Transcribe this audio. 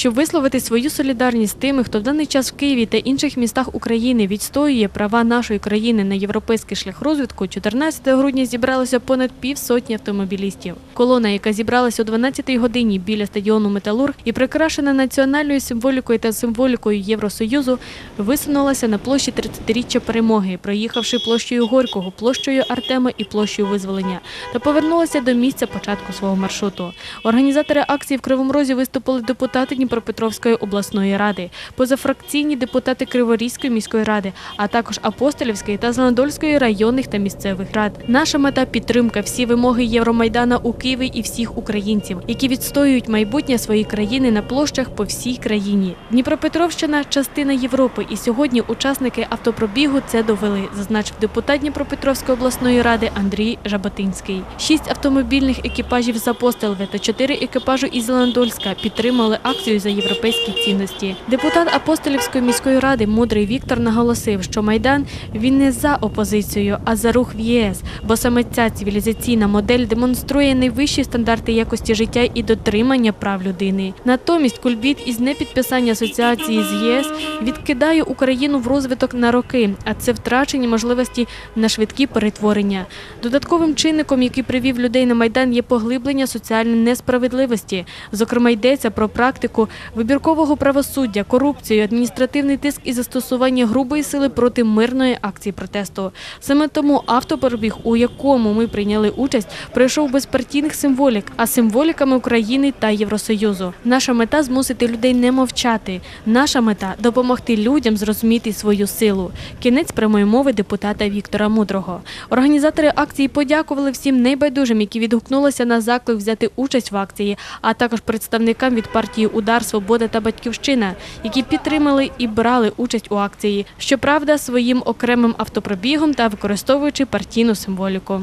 щоб висловити свою солідарність з тими, хто в даний час в Києві та інших містах України відстоює права нашої країни на європейський шлях розвитку. 14 грудня зібралося понад півсотні автомобілістів. Колона, яка зібралася о 12-й годині біля стадіону Металург і прикрашена національною символікою та символікою Євросоюзу, висунулася на площі 30-річчя перемоги, проїхавши площею Горького, площею Артема і площею Визволення, та повернулася до місця початку свого маршруту. Організатори акції в Кривому Розі виступили депутати Дніпропетровської обласної ради, позафракційні депутати Криворізької міської ради, а також Апостолівської та Зеленодольської районних та місцевих рад. Наша мета підтримка всі вимоги Євромайдана у Києві і всіх українців, які відстоюють майбутнє своєї країни на площах по всій країні. Дніпропетровщина частина Європи, і сьогодні учасники автопробігу це довели, зазначив депутат Дніпропетровської обласної ради Андрій Жаботинський. Шість автомобільних екіпажів з Апостолове та чотири екіпажу із Зеленодольська підтримали акцію за європейські цінності. Депутат Апостолівської міської ради Мудрий Віктор наголосив, що майдан він не за опозицією, а за рух в ЄС, бо саме ця цивілізаційна модель демонструє найвищі стандарти якості життя і дотримання прав людини. Натомість кульбіт із непідписання асоціації з ЄС відкидає Україну в розвиток на роки, а це втрачені можливості на швидкі перетворення. Додатковим чинником, який привів людей на майдан, є поглиблення соціальної несправедливості. Зокрема, йдеться про практику вибіркового правосуддя, корупцію, адміністративний тиск і застосування грубої сили проти мирної акції протесту. Саме тому автопробіг, у якому ми прийняли участь, пройшов без партійних символік, а символіками України та Євросоюзу. Наша мета змусити людей не мовчати. Наша мета допомогти людям зрозуміти свою силу. Кінець прямої мови депутата Віктора Мудрого. Організатори акції подякували всім небайдужим, які відгукнулися на заклик взяти участь в акції, а також представникам від партії Удар, Свобода та Батьківщина, які підтримали і брали участь у акції. Щоправда, своїм окремим автопробігом та використовуючи партійну символіку.